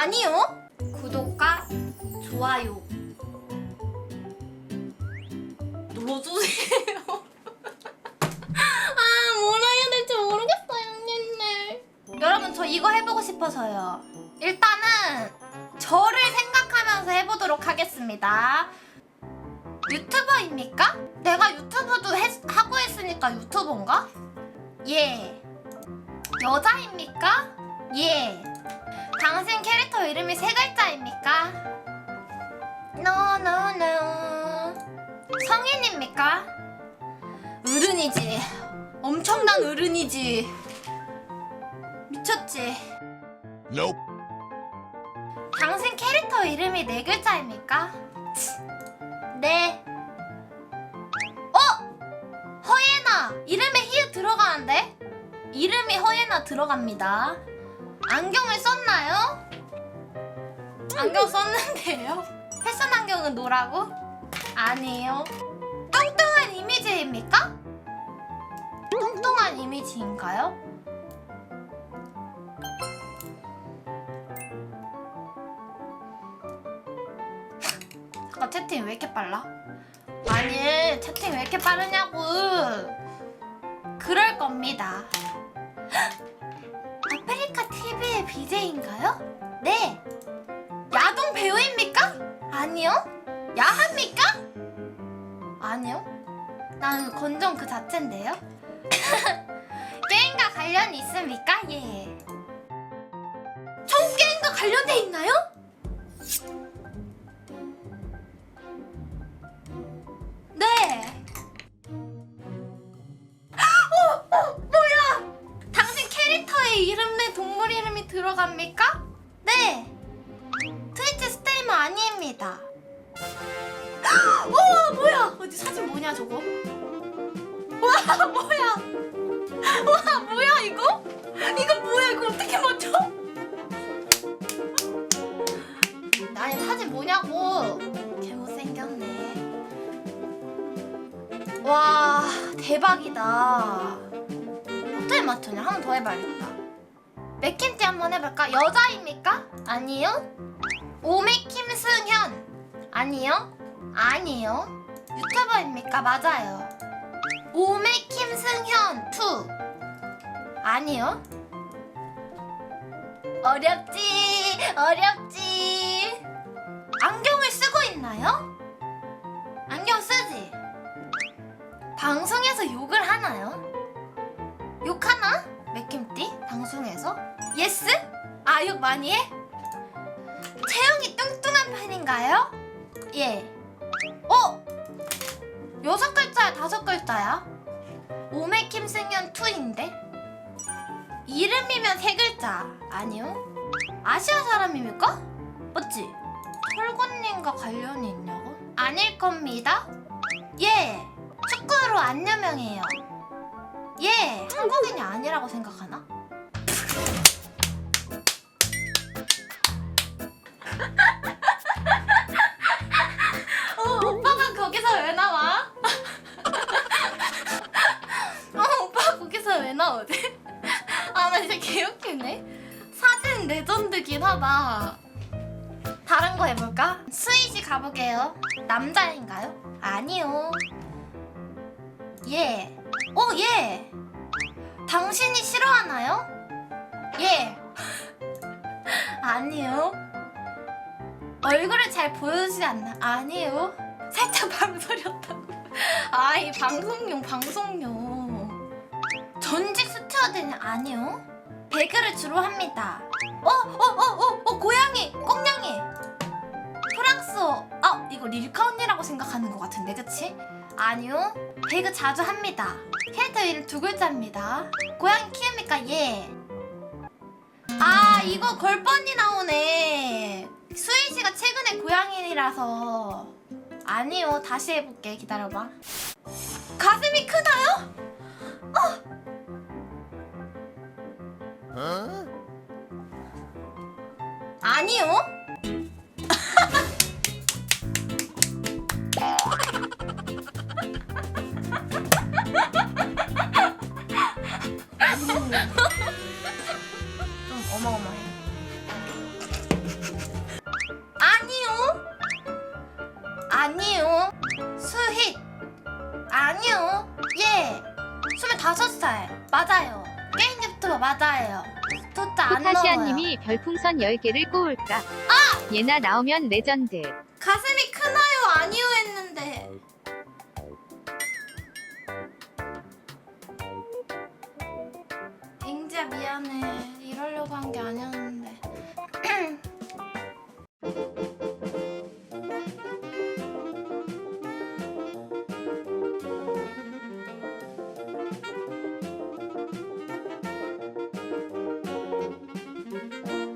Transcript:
아니요. 구독과 좋아요 눌러주세요. 아, 뭘 해야 될지 모르겠어요, 언니들. 여러분, 저 이거 해보고 싶어서요. 일단은 저를 생각하면서 해보도록 하겠습니다. 유튜버입니까? 내가 유튜브도 했- 하고 했으니까 유튜버인가? 예. 여자입니까? 예. 이름이 세 글자입니까? No, no, no. 성인입니까? 어른이지. 엄청난 어른이지. 미쳤지. Nope. 당신 캐릭터 이름이 네 글자입니까? 치. 네. 어? 허예나. 이름에 히읗 들어가는데? 이름이 허예나 들어갑니다. 안경을 썼나요? 안경 썼는데요? 패션 안경은 노라고? 아니에요. 뚱뚱한 이미지입니까? 뚱뚱한 이미지인가요? 잠깐 채팅 왜 이렇게 빨라? 아니 채팅 왜 이렇게 빠르냐고 그럴 겁니다 아프리카 TV의 BJ인가요? 야합니까? 아니요 난 건정 그 자체인데요 게임과 관련이 있습니까? 예총 게임과 관련돼 있나요? 네. 어, 어, 뭐야? 당신 캐릭터의 이름 내 동물 이름이 들어갑니까? 네. 트위치 스트리머 아닙니다. 와, 뭐야? 어디 사진 뭐냐 저거? 와, 뭐야? 와, 뭐야 이거? 이거 뭐야? 이거 어떻게 맞춰? 아니 사진 뭐냐고? 개 못생겼네. 와 대박이다 어떻게 맞추냐 한 번 더 해봐야겠다 맥킴띠 한 번 해볼까? 여자입니까? 아니요 오메킴 승현 아니요 아니요 유튜버입니까? 맞아요 오메킴 승현 2 아니요 어렵지 어렵지 안경을 쓰고 있나요? 안경 쓰지? 방송에서 욕을 하나요? 욕하나? 맥킴띠? 방송에서? 예스? 아, 욕 많이 해? 체형이 뚱뚱한 편인가요? 예. 어? 여섯 글자야, 다섯 글자야? 오메킴 승현 2인데? 이름이면 세 글자. 아니요. 아시아 사람입니까? 맞지? 철권님과 관련이 있냐고? 아닐 겁니다. 예. 축구로 안 유명해요. 예, 한국인이 아니라고 생각하나? 레전드긴 하다. 다른 거 해볼까? 스윗이 가보게요. 남자인가요? 아니요. 예. 오, 예. 당신이 싫어하나요? 예. 아니요. 얼굴을 잘 보여주지 않나? 아니요. 살짝 방송이었다고. 아이, 방송용, 방송용. 전직 스튜어드는 아니요. 배그를 주로 합니다. 어, 어, 어, 어, 어, 고양이, 꽁냥이. 프랑스어. 아, 이거 릴카 언니라고 생각하는 것 같은데, 그치? 아니요. 배그 자주 합니다. 캐릭터 이름 두 글자입니다. 고양이 키웁니까? 예. 아, 이거 걸뻔이 나오네. 수희 씨가 최근에 고양이라서. 아니요. 다시 해볼게. 기다려봐. 가슴이 크나요? Huh? 아니요? 아니요. 아니요. 수희. 아니요. 예. 25살. 맞아요. 게임부터 맞아요. 또안 넘어요 포타시아님이 별풍선 10개를 꼬을까? 아! 얘나 나오면 레전드. 가슴이 크나요 아니요 했는데 앵지야 미안해 이러려고 한 게 아니었는데